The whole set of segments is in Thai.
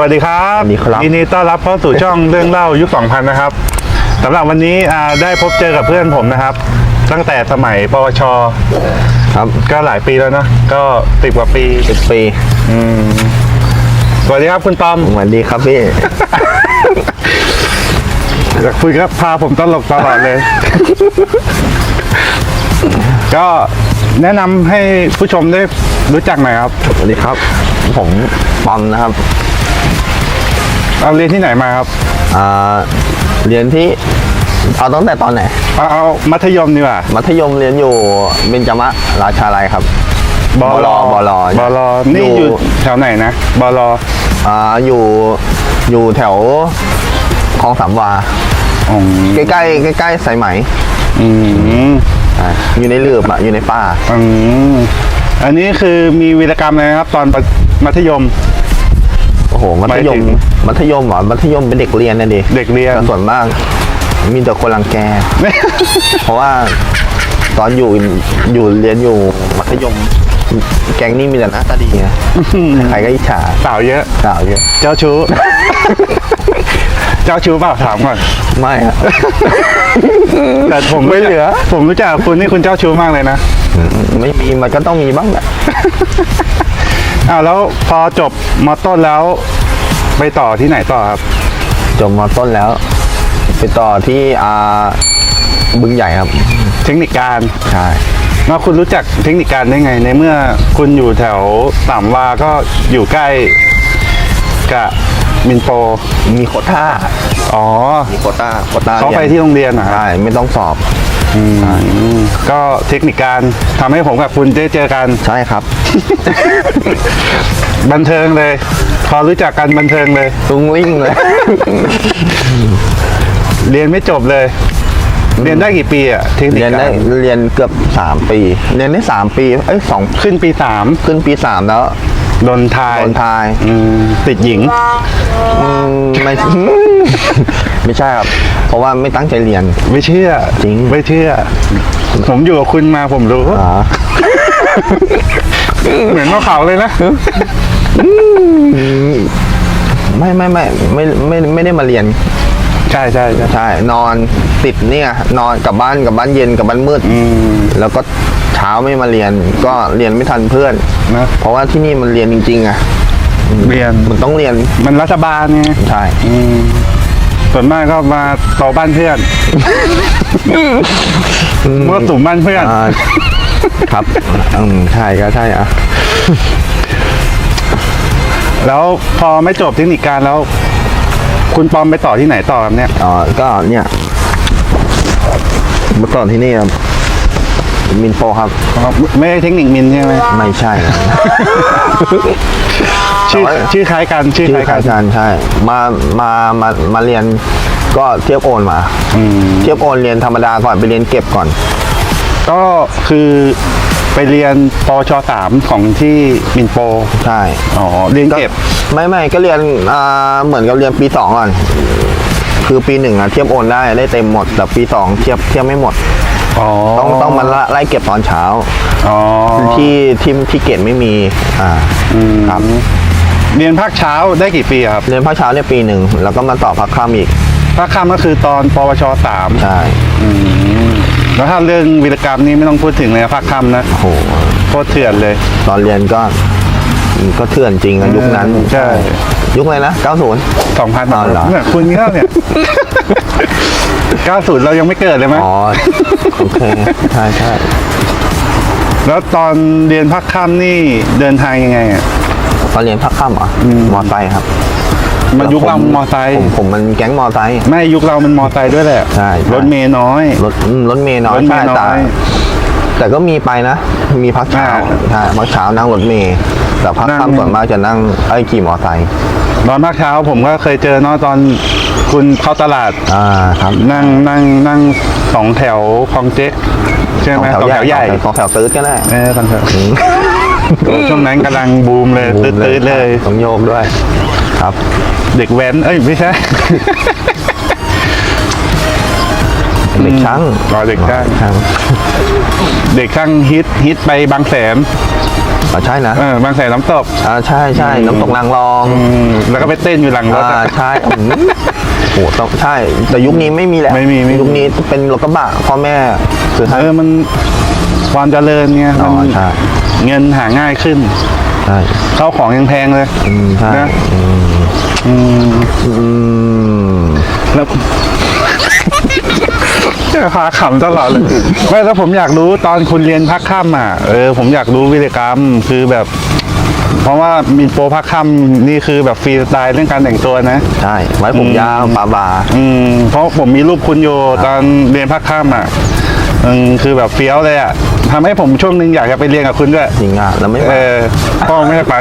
วัสดีครับสวัสดีครับยินดีต้อนรับเข้าสู่ช่องเรื่องเล่ายุค2000นะครับสำหรับวันนี้อ่าได้พบเจอกับเพื่อนผมนะครับ ตั้งแต่สมัยปวช ครับก็หลายปีแล้วนะ ก็สิบกว่าปีสิบปีสวัสดีครับคุณตอม สวัสดีครับพี่อยากคุยครับพาผมตลกตลอดเลย ก็แนะนำให้ผู้ชมได้รู้จักหน่อยครับ สวัสดีครับ ผมปอมนะครับ เอาเรียนที่ไหนมาครับอ่าเรียนที่เอาตั้งแต่ตอนไหน เอาเอามัธยมดีกว่ามัธยมเรียนอยู่เบญจมะราชาลัยครับบลบลบลนี่อยู่อยู่แถวไหนนะบลอ่าอยู่อยู่แถวคลองสามวาอืมใกล้ใกล้ใกล้ใกล้ๆสายไหมอืมอ่าอยู่ในเลือบอะอยู่ในป่าอืมอันนี้คือมีวีรกรรมอะไรนะครับ ตอนปมัธยมโอ้โหมัธยหมายถึ มงมัธยมเหรอมัธยมเป็นเด็กเรียนนะดิเด็กเรียน แต่ส่วนมาก มีแต่คนรังแก เพราะว่าตอนอยู่อยู่เรียนอยู่มัธยม แก๊งนี่มีแต่หน้าตาดีไงใครก็อิจฉาสาวเยอะ สาวเยอะ เจ้าชู้ เจ้าชู้เปล่าถามก่อน ไม่อะแต่ผมไม่เหลือ ผมรู้จักคุณนี่คุณเจ้าชู้มากเลยนะ ไม่มีมันก็ต้องมีบ้างแหละอ้าวแล้วพอจบมต้นแล้ว ไปต่อที่ไหนต่อครับ จบมต้นแล้ว ไปต่อที่อาบึงใหญ่ครับเทคนิคการใช่แล้วคุณรู้จักเทคนิคการได้ไง ในเมื่อคุณอยู่แถวสามวาก็อยู่ใกล้กับมินโปมีโควต้าอ๋อมีโควต้าโควต้าเขาไปที่โรงเรียนเหรอครับใช่ไม่ต้องสอบอืมก็เทคนิคการทำให้ผมกับคุณได้เจอกัน ใช่ครับ บันเทิงเลย พอรู้จักกันบันเทิงเลยตุงลิ่งเลย เรียนไม่จบเลย เรียนได้กี่ปีอะเทคนิคเรียนกาได้รเรียนเกือบสามปี เรียนได้สามปีเอ้ยสองขึ้นปีสามขึ้นปีสามแล้วโดนทายโดนทายอืมติดหญิง อืมไม่ ไม่ใช่ครับ เพราะว่าไม่ตั้งใจเรียน ไม่เชื่อจริง ไม่เชื่อ ผมอยู่กับคุณมาผมรู้อ๋อเหมือนมาเขาเลยนะ ไม่ไม่ไม่ไม่ไม่ไม่ได้มาเรียน ใช่ใช่ใช่ใช่นอนติดเนี่ย นอนกลับบ้านกลับบ้านเย็นกลับบ้านมืดอืมแล้วก็เช้าไม่มาเรียน ก็เรียนไม่ทันเพื่อนนะเพราะว่าที่นี่มันเรียนจริง ๆอะเรียนมันต้องเรียนมันรัฐบาลไงใช่อืมส่วนมากก็มาต่อบ้านเพื่อนเมื่อสุ่มบ้านเพื่อนอ่าครับอืมใช่ก็ใช่อะ แล้วพอไม่จบเทคนิคการแล้ว คุณปอมไปต่อที่ไหนต่อครับเนี่ยอ๋อก็เนี่ยเมื่อก่อนที่นี่ครับมินโปครับ ไม่ได้เทคนิคมินใช่ไหมไม่ใช่นะ ชื่อแต่ว่า ชื่อคล้ายกันชื่อชื่คอล้ายคกัล้านยกันใช่มามามามาเรียนก็เทียบโอนมาเทียบโอนเรียนธรรมดาก่อนไปเรียนเก็บก่อน ก็คือ ไปเรียนปวชสามของที่มินโปใช่อ๋อเรียนเก็บไม่ไม่ก็เรียนอ่าเหมือนกับเรียนปีสองก่อน คือปีหนึ่งอะเทียบโอนได้ได้เต็มหมด แต่ปีสองเทียบเทียบไม่หมดอ๋อต้องต้องมาไล่เก็บตอนเช้าอ๋อที่ที่ที่เกตไม่มีอ่าครับเรียนภาคเช้าได้กี่ปีอะครับ เรียนภาคเช้าเนี่ยปีหนึ่งแล้วก็มาต่อภาคค่ำอีก ภาคค่ำก็คือตอนปวชสามใช่ แล้วถ้าเรื่องวีรกรรมนี้ไม่ต้องพูดถึงเลยนะภาคค่ำนะโอ้โหโคตรเถื่อนเลย ตอนเรียนก็ก็เถื่อนจริงอะยุคนั้นใช่ ยุคอะไรนะ 90 สองพันอ๋อเหรอ เนี่ยคุณเงี้ยเนี่ย90เรายังไม่เกิดเลยไหม อ๋อ โอเค ใช่ใช่แล้วตอนเรียนภาคค่ำนี่เดินทางยังไงอะ ตอนเรียนภาคค่ำเหรอมอไซค์ครับ มันยุคเรามอไซค์ ผมผมมันแก๊งมอไซค์ ไม่ยุคเรามันมอไซค์ด้วยแหละใช่ใช่ รถเมย์น้อย รถอืมรถเมย์น้อยรถเมใช่ย์น้แต่อยแต่ก็มีไปนะ มีพักเช้าอ่าใช่พักเช้านั่งรถเมย์แต่พักนั่ง ค่ำส่วนมากจะนั่งไอ้ยขี่มอไซค์ตอนภาคเช้าผมก็เคยเจอเนาะตอนคุณเข้าตลาด อ่าครับนั่งนั่งนั่งสองแถวคลองเจ๊กใช่ไหมสองแถวใหญ่สองแถวตื้อก็ได้เออสองแถวช่วงนั้นกำลังบูมเลยตื้อๆเลยต้องโยกด้วย ครับ เด็กแว้น เอ้ย ไม่ใช่ เด็กช่างรอเด็กช่าง ช่างเด็กช่างฮิตฮิตไปบางแสนอ่าใช่นะเออบางแสนน้ำตกอ่าใช่ใช่น้ำตกนางรองอืมแล้วก็ไปเต้นอยู่หลังรถอ่าอะ ใช่อืมโหต้องใช่ แต่ยุคนี้ไม่มีแล้วไม่มีไม่มี ยุคนี้เป็นรถกระบะพ่อแม่คือให้ เออมันความเจริญไงอ๋มัอนใช่ เงินหาง่ายขึ้น ใช่เข้าของยังแพงเลยอืมใช่นะอืมอืมแล้วจะพาขำตลอดเลยไม่แล้วผมอยากรู้ตอนคุณเรียนพักค่ำอะเออผมอยากรู้วิธีกรรมคือแบบ เพราะว่ามีโปรพักค่ำนี่คือแบบฟรีสไตล์เรื่องการแต่งตัวนะ ใช่ไว้ผมยาวปาบาอืมเพราะผมมีรูปคุณอยู่ตอนเรียนภาคข้ามอะอืมคือแบบเฟี้ยวเลยอะ ทำให้ผมช่วงหนึงอยากจะไปเรียนกับคุณด้วย จริงอะแล้วไม่เอมาอพ่อไม่ให้ไป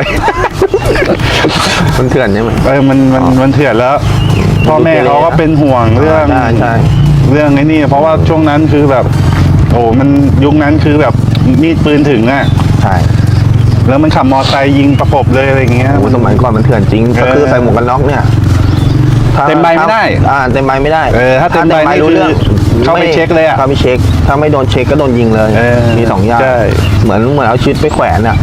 มันเถื่อนใช่ไหม เออมันมันมันเถื่อนแล้วพ่อแม่เขาก็เป็นห่วงเรื่องใช่ใช่ เรื่องไอ้นี่ เพราะว่าช่วงนั้นคือแบบ โอ้มันยุคนั้นคือแบบมีดปืนถึงอะใช่แล้วมันขับมอไซค์ยิงประกบเลยอะไรอย่างเงี้ย โอ้สมัยก่อนมันเถื่อนจริงเออก็คือใส่หมวกกันน็อกเนี่ยถ้า เต็มใบไม่ได้ อ่าเต็มใบไม่ได้เออถ้าเต็มใบนี่รู้เรื่องคือเข้าไปเช็คเลยอะเข้าไปเช็ค ถ้าไม่โดนเช็คก็โดนยิงเลยเออมีสองอย่างใช่เหมือนเหมือนเอาชีวิตไปแขวนอะ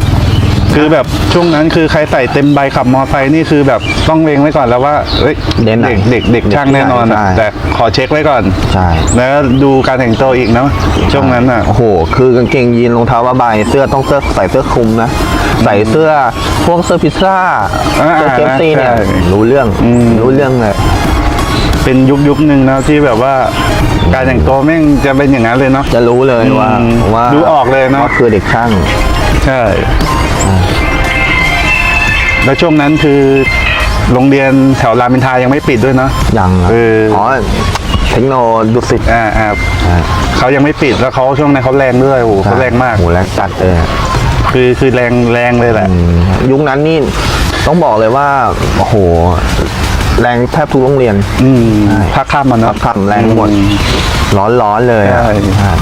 คือแบบช่วงนั้นคือใครใส่เต็มใบขับมอไซค์นี่คือแบบต้องเล็งไว้ก่อนแล้วว่าเอ้ยเด่นไหนเด็กเด็กเด็กช่างแน่นอนอะใช่ แต่ขอเช็คไว้ก่อน ใช่ แล้วดูการแต่งตัวอีกเนาะช่วงนั้นอะ โอ้โห คือกางเกงยีนรองเท้าผ้าใบเสื้อต้องเสื้อใส่เสื้อคลุมนะ ใส่เสื้อพวกเสื้อพิซซ่าอ่าเสื้อเคฟซีเนี่ย ใช่รู้เรื่อง อืม รู้เรื่องเลย เป็นยุคยุคหนึ่งนะที่แบบว่า การแต่งตัวแม่งจะเป็นอย่างนั้นเลยเนาะ จะรู้เลยว่า อืมว่าดูออกเลยเนอะ ว่าคือเด็กช่าง ใช่ แล้วช่วงนั้นคือโรงเรียนแถวรามอินทรายังไม่ปิดด้วยเนาะยังอะเอออ๋อ๋อเทคโนดุสิตอ่าอ่าใช่เขายังไม่ปิดแล้วเขาช่วงนั้นเขาแรงด้วยโอ้โหเขาแรงมากโหแรงจัดเลยอะคือคือแรงแรงเลยแหละอืมยุคนั้นนี่ต้องบอกเลยว่าโอ้โห แรงแทบทุกโรงเรียน อืมพักข้ามมันพัเนาะกคำแรงหมดอืร้อนร้อนๆเลยอะใช่ใช่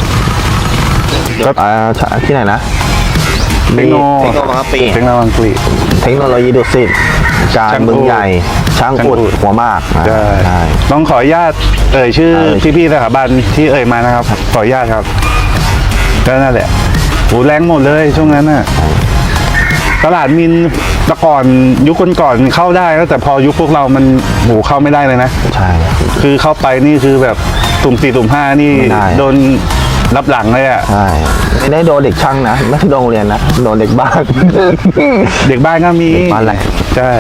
อ่าที่ไหนนะ เทคโนเทคโนบางกะปิเทคโนบางกะปิเทคโนโลยีดุสิตการช่างบึงอุดใหญ่ช่างช่างอุดอุดหัวมากอะใช่ใช่ต้องขออนุญาตเอ่ยชื่อเอ่ยพี่ๆสถาบันที่เอ่ยมานะครับ ขออนุญาตครับก็นั่นแหละโหแรงหมดเลยช่วงนั้นน่ะตลาดมินแตะก่อนยุคก่อนๆเข้าได้แล้วแต่พอยุคพวกเรามันโหเข้าไม่ได้เลยนะ ใช่ คือเข้าไปนี่คือแบบตุ่มสี่ตุ่มห้านี่ไม่ได้โดน รับหลังเลยอะ ใช่ไม่ได้โดนเด็กช่างนะไม่ได้โดนโรงเรียนนะโดนเด็กบ้าน เด็กบ้านก็มีเด็กบ้านแหละ ใช่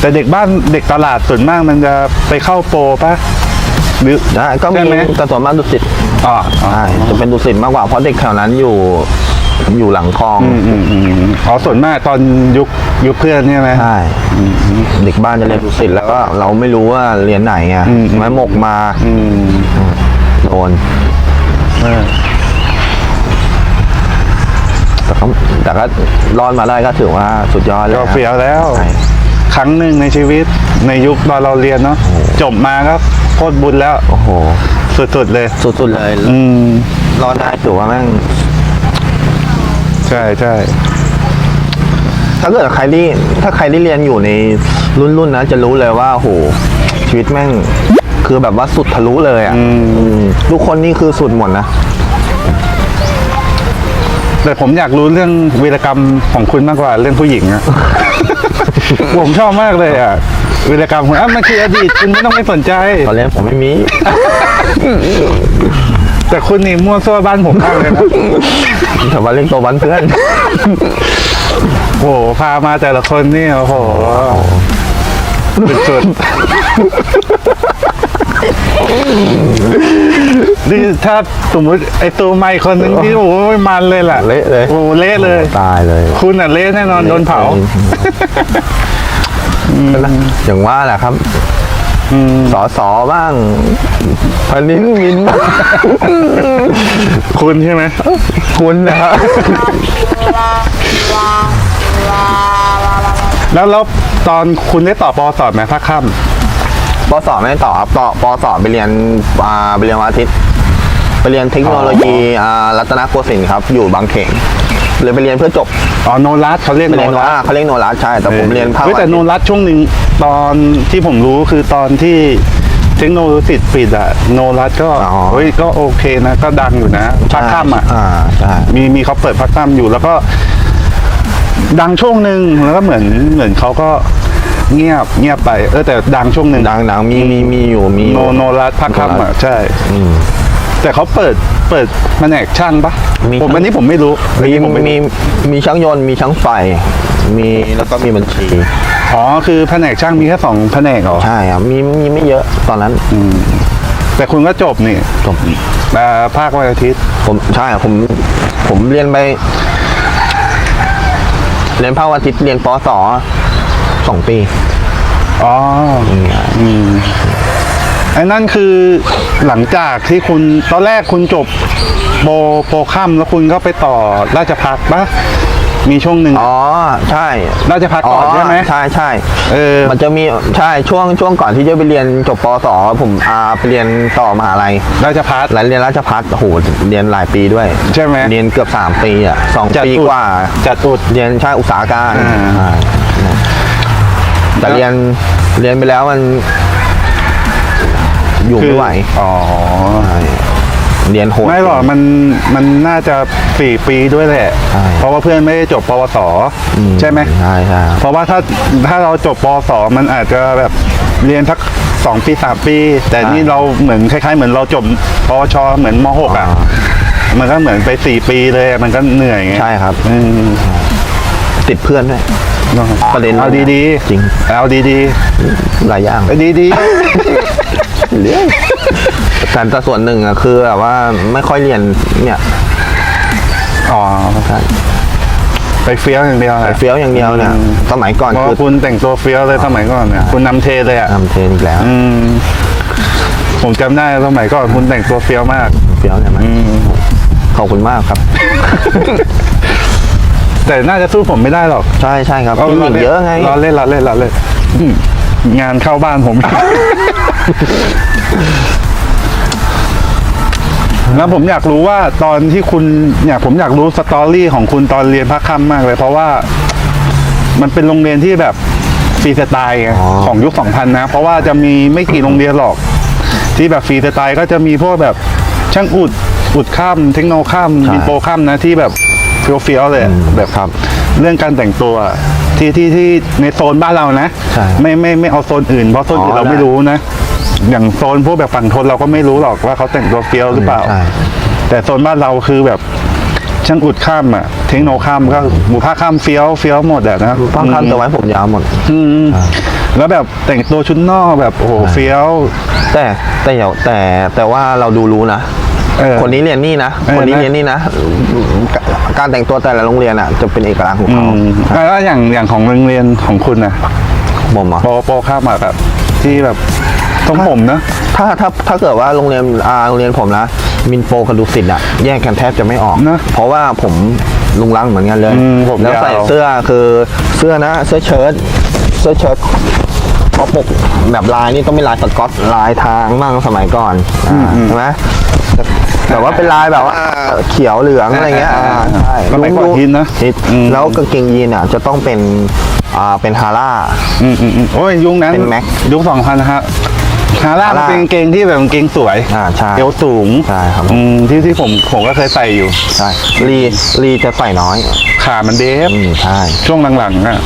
แต่เด็กบ้านเด็กตลาดส่วนมากมันจะไปเข้าโปรปะหรือได้ก็มีใช่ไหม แต่ส่วนมากดุสิตอ๋ออ๋อใช่จะเป็นดุสิตมากกว่าเพราะเด็กแถวนั้นอยู่อยู่หลังคลองอืมอืมอืมอ๋อส่วนมากตอนยุคยุคเพื่อนใช่ไหม ใช่เด็กบ้านจะเรียนดุสิตแล้วก็เราไม่รู้ว่าเรียนไหนอะอืม ไม้หมกมาอืม โดนเออ แต่ก็แต่ก็รอดมาได้ก็ถือว่าสุดยอดเลยก็ครับเฟี้ยวแล้ว ใช่ ครั้งหนึ่งในชีวิตในยุคตอนเราเรียนเนาะจบมาก็โคตรบุญแล้วโอ้โห สุดๆเลย สุดๆเลย อืม รอดได้ถือว่าแม่ง ใช่ใช่ถ้าเกิดใครที่ถ้าใครที่เรียนอยู่ในรุ่นรุ่นๆนะจะรู้เลยว่าโอ้โหชีวิตแม่ง คือแบบว่าสุดทะลุเลยอะอืมทุกคนนี่คือสุดหมดนะ แต่ผมอยากรู้เรื่องวีรกรรมของคุณมากกว่าเรื่องผู้หญิงอะ ผมชอบมากเลยอะวีรกรรมคุณอะมันคืออดีตคุณไม่ต้องไม่สนใจ ตอนเรียนผมไม่มี แต่คุณนี่มั่วซั่วบ้านผมมากเลยนะแต่ว่าเล่นตัววันเพื่อน โอ้โหพามาแต่ละคนนี่โอ้โหสุดๆ นี่ถ้าสมมติไอตัวใหม่คนหนึงที่โอ้โหมันเลยล่ะเละเลย โอ้โหเละเลย ตายเลย คุณอะเละแน่นอนโดนเผาอย่างว่าแหละครับสอสอบ้างพันนิ้นมินบ้างคุณใช่ไหมคุณนะครับแล้วแล้วตอนคุณได้ต่อปอสอบไหมภาคค่ำ ปสอบไม่ได้ต่อครับต่อปสอบไปเรียนอ่าไปเรียนวันอาทิตย์ไปเรียนเทคโนโลยีอ่ารัตนโกสินทร์ครับ อยู่บางเขนเลยไปเรียนเพื่อจบอ๋อโนรัสเขาเรียกไปโนเรียนรัสอ่าเขาเรียกโนรัสใช่แต่ผมเรียนภาคฮ้แต่โนรัสช่วงหนึ่งตอนที่ผมรู้คือตอนที่เทคโนโลยีปิดอะโนรัสก็เฮ้ยก็โอเคนะ ก็ดังอยู่นะภาคค่ำอะอ่าใช่ มีมีเขาเปิดภาคค่ำอยู่แล้วก็ ดังช่วงหนึ่งแล้วก็เหมือนเหมือนเขาก็ เงียบเงียบไป เออแต่ดังช่วงหนึ่งดังดังมีมีมีอยู่มีอยู่โนโนรัตพักคำอะใช่อืมแต่เขาเปิดเปิดแผนกช่างปะมีผมอันนี้ผมไม่รู้มีอันนี้ผมไรู้มีมีช่างยนต์มีช่างไฟ มีแล้วก็มีบัญชีอ๋อคือแผนกช่างมีแค่สองแผนกเหรอใช่ครับมีมีไม่เยอะตอนนั้นแต่คุณก็จบนี่จบเอ่อภาควันอาทิตย์ ผมใช่ผมผมเรียนไป เรียนภาควันอาทิตย์เรียนปศ สองปีอ๋ออืมไอ้นั่นคือหลังจากที่คุณตอนแรกคุณจบโบโปรคัมแล้วคุณก็ไปต่อราชพัฒปะมีช่วงหนึ่งอ๋อใช่ราชพัฒก่อนใช่ไหมใช่ใช่เออมันจะมีใช่ช่วงช่วงก่อนที่จะไปเรียนจบปศผมอาไปเรียนต่อมหาลัยราชพัฒแล้วเรียนราชพัฒโอ้โหเรียนหลายปีด้วย ใช่ไหมเรียนเกือบสามปีอะสองจัดปีอุดกว่าจัดอุดเรียนใช่อุตสาหการอ่าใช่ แต่เรียนเรียนไปแล้วมัน อยู่ไม่ไหวอ๋อใช่เรียนโหดไม่หรอกมันมันน่าจะสี่ปีด้วยแหละ ใช่เพราะว่าเพื่อนไม่ได้จบปวสใช่ไหมใช่ใช่เพราะว่าถ้าถ้าเราจบปวสมันอาจจะแบบเรียนสักสองปีสามปี แต่นี่เราเหมือนคล้ายๆ เหมือนเราจบปวชเหมือนมหกอะมันก็เหมือนไปสี่ปีเลยอะมันก็เหนื่อยไงใช่ครับ อืมติดเพื่อนด้วย ประเด็นเอาดีจริงๆเอาดีหลายอย่างๆเอาดีแต่แต่ส่วนหนึ่งอะคือแบบว่าไม่ค่อยเรียนเนี่ยๆอ๋อใช่ไปเฟี้ยวอย่างเดียวไปนะเฟี้ยวอย่างเดียวเนี่ยสมัยก่อนเพราะคือว่าคุณแต่งตัวเฟี้ยวเลยสมัยก่อนเนี่ยคุณนำเทเลยอะทำเทรนอีกแล้วอืมผมจำได้สมัยก่อนคุณแต่งตัวเฟี้ยวมาก เฟี้ยวใช่ไหมอืมขอบคุณมากครับ แต่น่าจะสู้ผมไม่ได้หรอกใช่ใช่ครับพี่หญิงเยอะไงเราเล่นเราเล่นเราเล่นอืมงานเข้าบ้านผม แล้วผมอยากรู้ว่าตอนที่คุณอยากผมอยากรู้สตอรี่ของคุณตอนเรียนภาคค่ำมากเลย เพราะว่า มันเป็นโรงเรียนที่แบบฟรีสไตล์ไงอ๋อของยุค2000นะ เพราะว่าจะมีไม่กี่โรงเรียนหรอก ที่แบบฟรีสไตล์ก็จะมีพวกแบบช่างอุดอุดข้ามเทคโนข้ามบินโปรข้ามนะที่แบบ เฟี้ยวๆเลยอะแบบครับ เรื่องการแต่งตัวที่ที่ที่ในโซนบ้านเรานะ ใช่ไม่ไม่ไม่เอาโซนอื่นเพราะโซนอื่นอ๋อเราไม่ได้รู้นะ อย่างโซนพวกแบบฝั่งทนเราก็ไม่รู้หรอกว่าเขาแต่งตัวเฟี้ยวหรือเปล่า ใช่ แต่โซนบ้านเราคือแบบช่างอุดข้ามอะเทคโนข้ามก็หมู่ผ้าข้ามเฟี้ยวเฟี้ยวหมดอะนะบางครั้งแต่ไว้ผมยาวหมด อืมแล้วแบบแต่งตัวชุดนอกแบบโอ้โหเฟี้ยว แต่แต่อย่าแต่แต่ว่าเราดูรู้นะ เออ คนนี้เรียนนี่นะ เออคนนี้นะ เรียนนี่นะ การแต่งตัวแต่ละโรงเรียนอะ จะเป็นเอกลักษณ์ของอืเขามแล้วอย่างอย่างของโรงเรียนของคุณนะผมอะ โปรโปรข้ามอะแบบที่แบบทรงผมนะ ถ้าถ้าถ้าเกิดว่าโรงเรียนอ่าโรงเรียนผมนะมินโปกับดูสิตอะแยกกันแทบจะไม่ออกนะเพราะว่าผมลุงลังเหมือนกันเลยอืมผมแล้วใส่ยาวเสื้อคือเสื้อนะ เสื้อเชิ้ตเสื้อเชิ้ตเพราะปกแบบลายนี่ต้องเป็นลายสก๊อตลายทางมั่งสมัยก่อนอ่าใช่ไหม แต่ว่าเป็นลายแบบว่าเขียวเหลืองอะไรเงี้ยอ่าใช่สมัยก่อนฮิตนะฮิตอืมแล้วกางเกงยีนอะจะต้องเป็นอ่าเป็นฮาร่าอืมอืมอืมโอ้ยยุคนั้นเป็น Mac ยุคสองพันฮะ ฮาร่าฮาร่าเป็นกางเกงที่แบบกางเกงสวยอ่าใช่เอวสูงใช่ครับอืมที่ที่ผมผมก็เคยใส่อยู่ใช่ลีลีจะใส่น้อยขามันเดฟอืมใช่ช่วงหลังๆอะ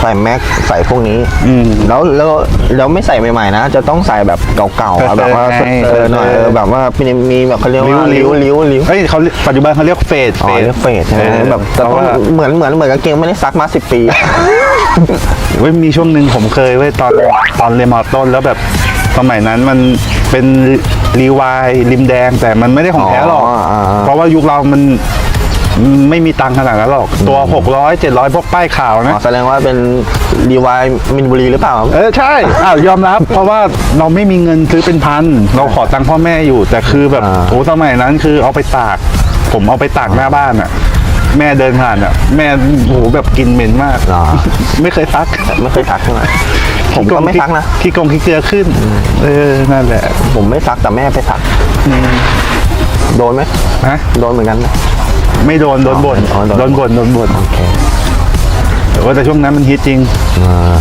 ใส่แม็กใส่พวกนี้อืมแล้วแล้วแล้วไม่ใส่ใหม่ๆนะ จะต้องใส่แบบเก่าๆอะเออแบบว่าเออเออหน่อยเออเออแบบว่ามีมีแบบเขาเรียกว่าลิ้วลิ้วลิ้วเอ้ยเขาปัจจุบันเขาเรียกเฟดอ๋อเรียกเฟดใช่ไหมออแบบแต่เพต้ราะองว่าเหมือนเหมือนเหมือนกางเกงไม่ได้ซักมาสิบปีเว้ยมีช่วงหนึ่งผมเคยเว้ยตอนตอนเรียนมอต้นแล้วแบบ สมัยนั้นมันเป็นรีวายริมแดงแต่มันไม่ได้ของแท้หรอก อ๋ออ่าอ่าเพราะว่ายุคเรามันไม่มีตังค์ขนาดนั้นหรอก ตัว 600 700 พวกป้ายขาวอ๋นะอแสดงว่าเป็นรีวายมินบุรีหรือเปล่า เออใช่ อ้าวยอมรับ เพราะว่าเราไม่มีเงินซื้อเป็นพัน เราขอตังค์พ่อแม่อยู่ แต่คือแบบอ่า โอ้สมัยนั้นคือเอาไปตาก ผมเอาไปตากหน้าบ้านอะ แม่เดินผ่านอะ แม่โอ้โหแบบกลินเหม็นมากเหรอไม่เคยซัก ไม่เคยซักใช่ไหม ผมก็ไม่ซักนะขี้กงขี้เกลือขึ้น เออนั่นแหละ ผมไม่ซักแต่แม่ไปซักโดนไหมฮะโดนเหมือนกันไหมไม่โดนโดนบ่นอ๋อโดนโดนบ่นโดนบ่นโอเคแต่ว่าแต่ช่วงนั้นมันฮิตจริงอ่า